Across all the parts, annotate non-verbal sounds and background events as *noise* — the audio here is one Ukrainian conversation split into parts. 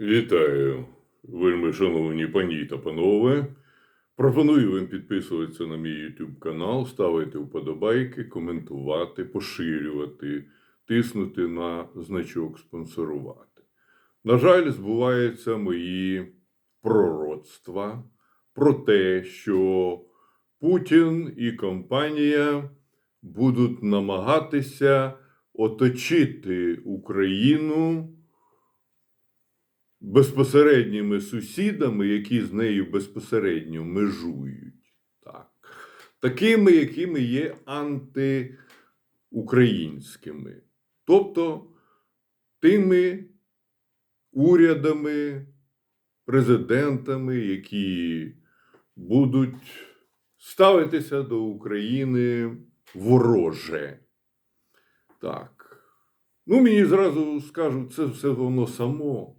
Вітаю, вельми шановні пані та панове. Пропоную вам підписуватися на мій YouTube канал, ставити вподобайки, коментувати, поширювати, тиснути на значок спонсорувати. На жаль, збуваються мої пророцтва про те, що Путін і компанія будуть намагатися оточити Україну безпосередніми сусідами, які з нею безпосередньо межують. Так. Такими, якими є антиукраїнськими. Тобто тими урядами, президентами, які будуть ставитися до України вороже. Так. Ну, мені зразу скажуть, це все воно само.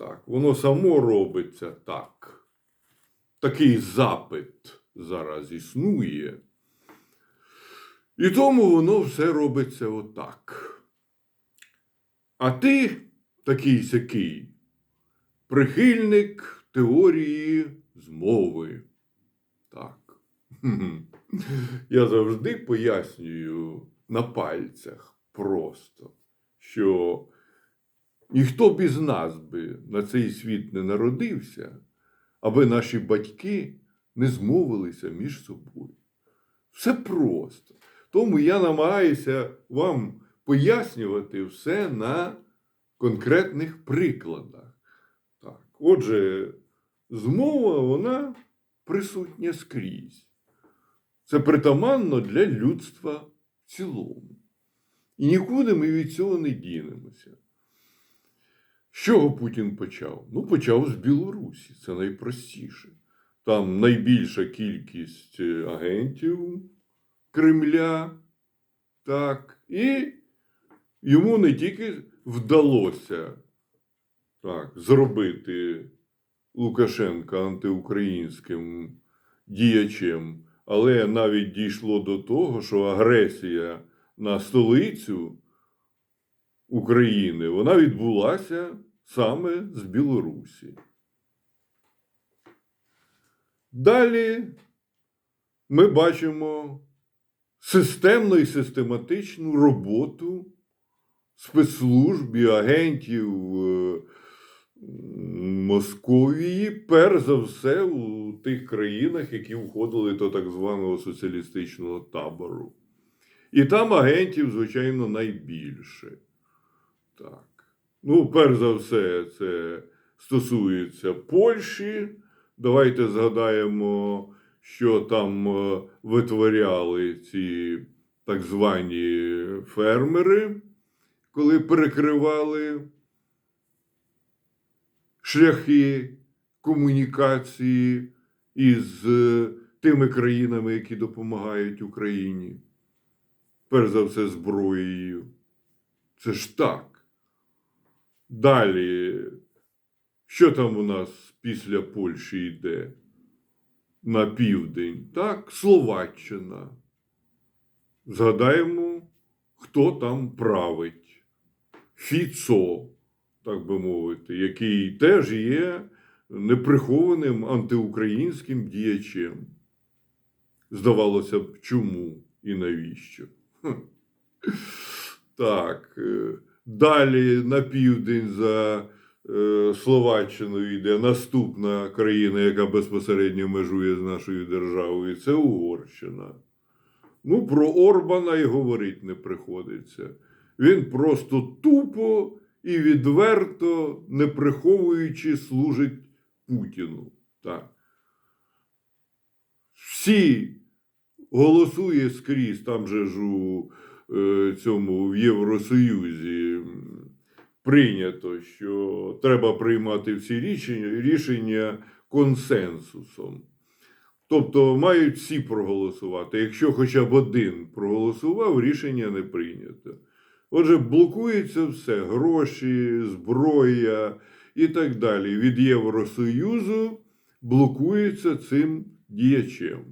Так, воно само робиться так. Такий запит зараз існує. І тому воно все робиться отак. А ти такий сякий прихильник теорії змови. Так. *laughs* Я завжди пояснюю на пальцях просто, що ніхто б із нас би на цей світ не народився, аби наші батьки не змовилися між собою. Все просто. Тому я намагаюся вам пояснювати все на конкретних прикладах. Так. Отже, змова вона присутня скрізь. Це притаманно для людства в цілому. І нікуди ми від цього не дінемося. З чого Путін почав? Ну, почав з Білорусі, це найпростіше. Там найбільша кількість е, агентів Кремля. Так, і йому не тільки вдалося так, зробити Лукашенка антиукраїнським діячем, але навіть дійшло до того, що агресія на столицю України вона відбулася саме з Білорусі. Далі ми бачимо системну і систематичну роботу спецслужб і агентів е, Московії, перш за все, у тих країнах, які входили до так званого соціалістичного табору. І там агентів, звичайно, найбільше. Так. Ну, перш за все, це стосується Польщі. Давайте згадаємо, що там е, витворяли ці так звані фермери, коли перекривали шляхи комунікації із е, тими країнами, які допомагають Україні. Перш за все, зброєю. Це ж так. Далі, що там у нас після Польщі йде? На південь, так, Словаччина. Згадаємо, хто там править. Фіцо, так би мовити, який теж є неприхованим антиукраїнським діячем. Здавалося б, чому і навіщо? Так. Далі на південь за е, Словаччиною йде наступна країна, яка безпосередньо межує з нашою державою, це Угорщина. Ну, про Орбана й говорити не приходиться. Він просто тупо і відверто, не приховуючи, служить Путіну. Так. Всі голосує скрізь, там же ж у цьому в Євросоюзі прийнято, що треба приймати всі рішення, рішення консенсусом. Тобто мають всі проголосувати. Якщо хоча б один проголосував, рішення не прийнято. Отже, блокується все: гроші, зброя і так далі. Від Євросоюзу блокується цим діячем.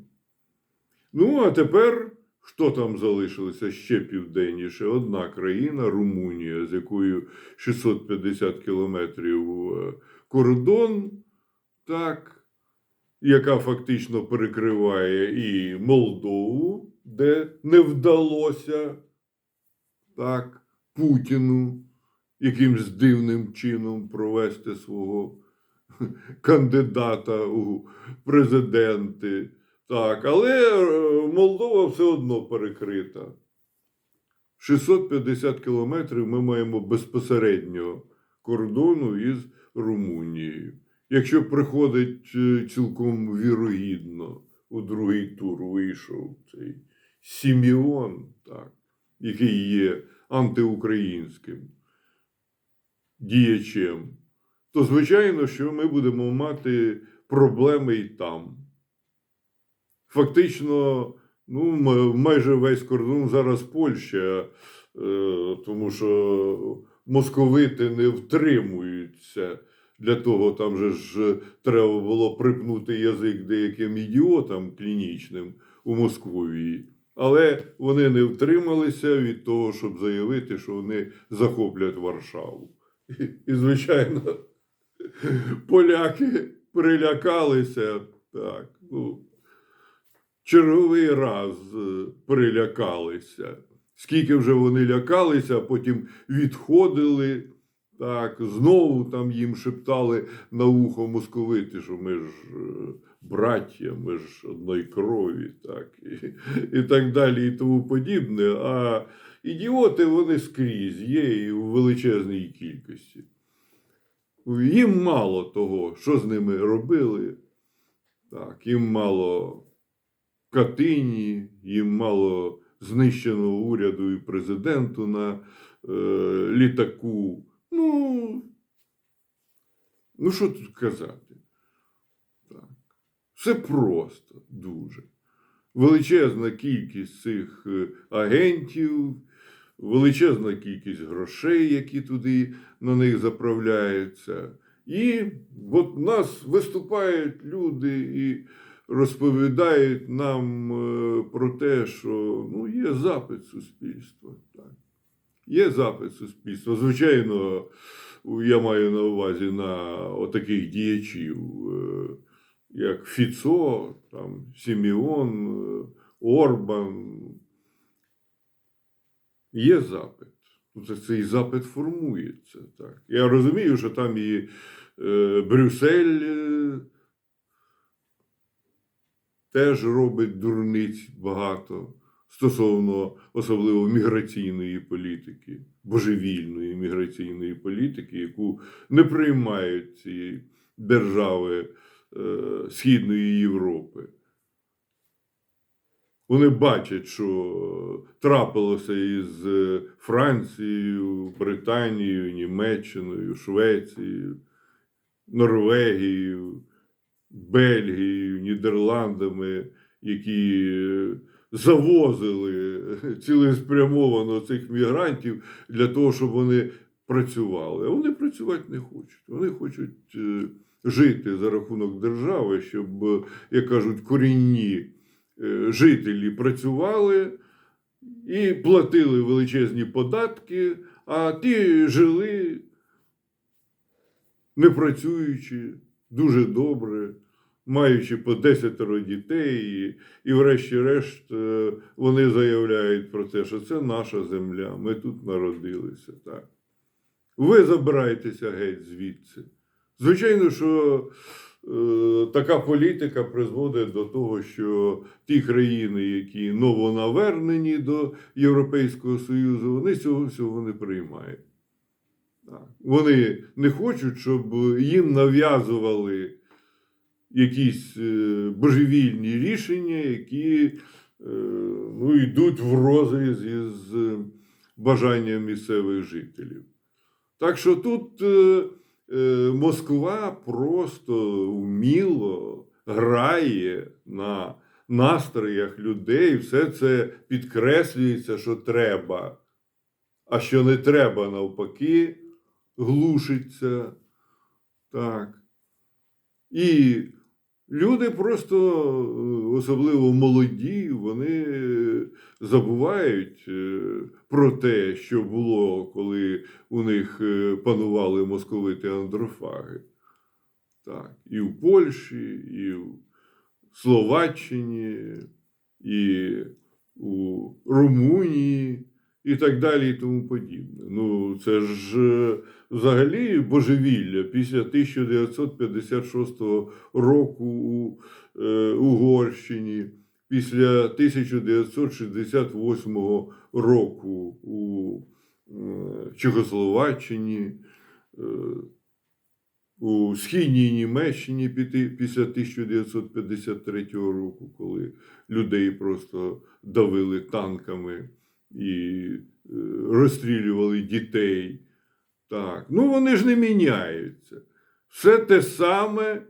Ну, а тепер Хто там залишилося ще південніше? Одна країна Румунія, з якою 650 кілометрів е, кордон, так, яка фактично перекриває і Молдову, де не вдалося так, Путіну якимсь дивним чином провести свого *laughs* кандидата у президенти. Так, але е, Молдова все одно перекрита. 650 кілометрів ми маємо безпосередньо кордону із Румунією. Якщо приходить е, цілком вірогідно, у другий тур вийшов цей Сіміон, так, який є антиукраїнським діячем, то звичайно, що ми будемо мати проблеми і там. Фактично, ну, майже весь кордон зараз Польща, е, тому що московити не втримуються. Для того там же ж треба було припнути язик деяким ідіотам клінічним у Московії. Але вони не втрималися від того, щоб заявити, що вони захоплять Варшаву. І, і звичайно, поляки прилякалися так. Ну, черговий раз е, перелякалися. Скільки вже вони лякалися, потім відходили. Так, знову там їм шептали на ухо московити, що ми ж е, браття, ми ж одної крові, так, і, і так далі, і тому подібне. А ідіоти вони скрізь є і в величезній кількості. Їм мало того, що з ними робили. Так, їм мало Катині, їм мало знищеного уряду і президенту на е, літаку. Ну, ну, що тут казати? Так. Все просто дуже. Величезна кількість цих е, агентів, величезна кількість грошей, які туди на них заправляються. І от нас виступають люди і розповідають нам е, про те, що ну, є запит суспільства. Так. Є запит суспільства. Звичайно, я маю на увазі на отаких діячів, е, як Фіцо, там, Сіміон, е, Орбан. Є запит. Ну, Цей запит формується. Так. Я розумію, що там і Брюссель теж робить дурниць багато стосовно особливо міграційної політики, божевільної міграційної політики, яку не приймають ці держави е, Східної Європи. Вони бачать, що трапилося із е, Францією, Британією, Німеччиною, Швецією, Норвегією, Бельгією, Нідерландами, які е, завозили цілеспрямовано цих мігрантів для того, щоб вони працювали. А вони працювати не хочуть. Вони хочуть е, жити за рахунок держави, щоб, е, як кажуть, корінні е, жителі працювали і платили величезні податки, а ті жили не працюючи, дуже добре, маючи по десятеро дітей, і, і врешті-решт е, вони заявляють про те, що це наша земля, ми тут народилися. Так. Ви забирайтеся геть звідси. Звичайно, що е, така політика призводить до того, що ті країни, які новонавернені до Європейського Союзу, вони цього всього не приймають. Вони не хочуть, щоб їм нав'язували якісь е, божевільні рішення, які е, ну, йдуть в розріз із е, бажанням місцевих жителів. Так що тут Москва просто вміло грає на настроях людей, все це підкреслюється, що треба, а що не треба, навпаки, глушиться. Так. І Люди просто, е, особливо молоді, вони забувають е, про те, що було, коли у них е, панували московити андрофаги. Так, і в Польщі, і в Словаччині, і у Румунії, і так далі, і тому подібне. Ну, це ж е, взагалі божевілля після 1956 року у е, Угорщині, після 1968 року у е, Чехословаччині. е, у східній Німеччині після 1953 року, коли людей просто давили танками і е, розстрілювали дітей. Так. Ну вони ж не міняються. Все те саме,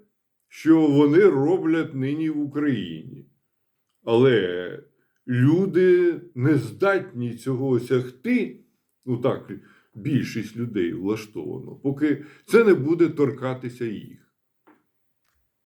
що вони роблять нині в Україні. Але люди не здатні цього осягти. Ну так, більшість людей влаштовано, поки це не буде торкатися їх.